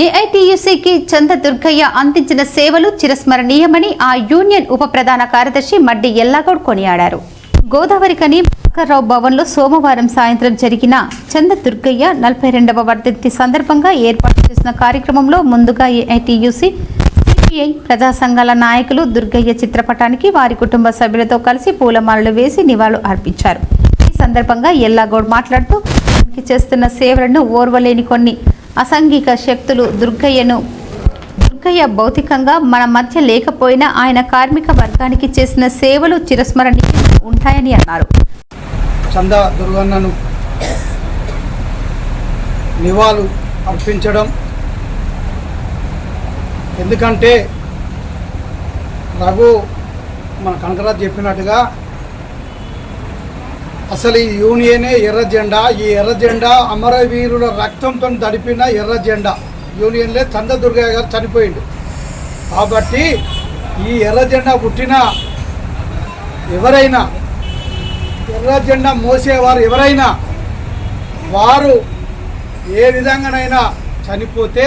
ఏఐటీయూసీకి చంద దుర్గయ్య అందించిన సేవలు చిరస్మరణీయమని ఆ యూనియన్ ఉప ప్రధాన కార్యదర్శి మడ్డి ఎల్లాగౌడ్ కొనియాడారు. గోదావరి కని భాస్కర్రావు భవన్లో సోమవారం సాయంత్రం జరిగిన చంద దుర్గయ్య నలభై రెండవ వర్ధంతి సందర్భంగా ఏర్పాటు చేసిన కార్యక్రమంలో ముందుగా ఏఐటీయూసీ సిపిఐ ప్రజా సంఘాల నాయకులు దుర్గయ్య చిత్రపటానికి వారి కుటుంబ సభ్యులతో కలిసి పూలమాలలు వేసి నివాళులు అర్పించారు. ఈ సందర్భంగా ఎల్లాగౌడ్ మాట్లాడుతూ చేస్తున్న సేవలను ఓర్వలేని కొన్ని అసాంఘిక శక్తులు దుర్గయ్యను దుర్గయ్య భౌతికంగా మన మధ్య లేకపోయినా ఆయన కార్మిక వర్గానికి చేసిన సేవలు చిరస్మరణీయంగా ఉంటాయని అన్నారు. చందా దుర్గన్నను నివాళులు అర్పించడం ఎందుకంటే రఘు మన కనకరాజు చెప్పినట్టుగా అసలు ఈ యూనియనే ఎర్ర జెండా. ఈ ఎర్ర జెండా అమరవీరుల రక్తంతో తడిపిన ఎర్ర జెండా. యూనియన్లే చంద్రదుర్గయ్య గారు చనిపోయిండు. కాబట్టి ఈ ఎర్ర జెండా పుట్టిన ఎవరైనా ఎర్ర జెండా మోసేవారు ఎవరైనా వారు ఏ విధంగానైనా చనిపోతే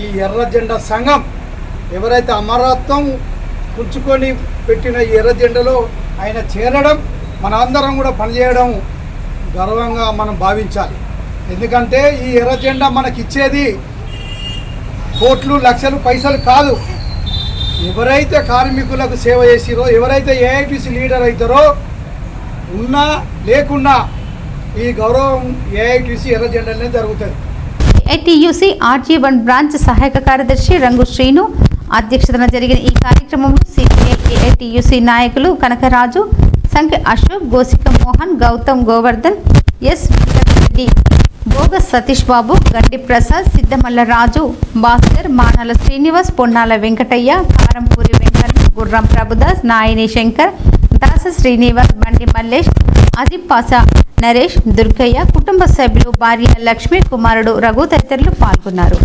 ఈ ఎర్ర జెండా సంఘం ఎవరైతే అమరత్వం పుంచుకొని పెట్టిన ఈ ఎర్ర జెండలో ఆయన చేరడం మనందరం కూడా పనిచేయడం గర్వంగా మనం భావించాలి. ఎందుకంటే ఈ ఎర్ర జెండా మనకిచ్చేది కోట్లు లక్షలు పైసలు కాదు. ఎవరైతే కార్మికులకు సేవ చేసిరో ఎవరైతే ఏఐటీసీ లీడర్ అవుతారో ఉన్నా లేకున్నా ఈ గౌరవం ఏఐటీసీ ఎర్ర జెండానే జరుగుతుంది. ఏఐటియుసి ఆర్జీ వన్ బ్రాంచ్ సహాయక కార్యదర్శి రంగు శ్రీను. అధ్యక్షతన జరిగిన ఈ కార్యక్రమంలో సిపిఐ ఏఐటియుసి నాయకులు కనకరాజు సంఖ్య అశోక్ గోసిక మోహన్ గౌతమ్ గోవర్ధన్ ఎస్ రెడ్డి భోగ సతీష్ బాబు గడ్డి ప్రసాద్ సిద్ధమల్ల రాజు భాస్కర్ మానాల శ్రీనివాస్ పొన్నాల వెంకటయ్య కారంపూరి వెంకన్న గుర్రం ప్రభుదాస్ నాయని శంకర్ దాస శ్రీనివాస్ బండి మల్లేష్ అజిబ్ పాసా నరేష్ దుర్గయ్య కుటుంబ సభ్యులు భార్య లక్ష్మీ కుమారుడు రఘు తదితరులు పాల్గొన్నారు.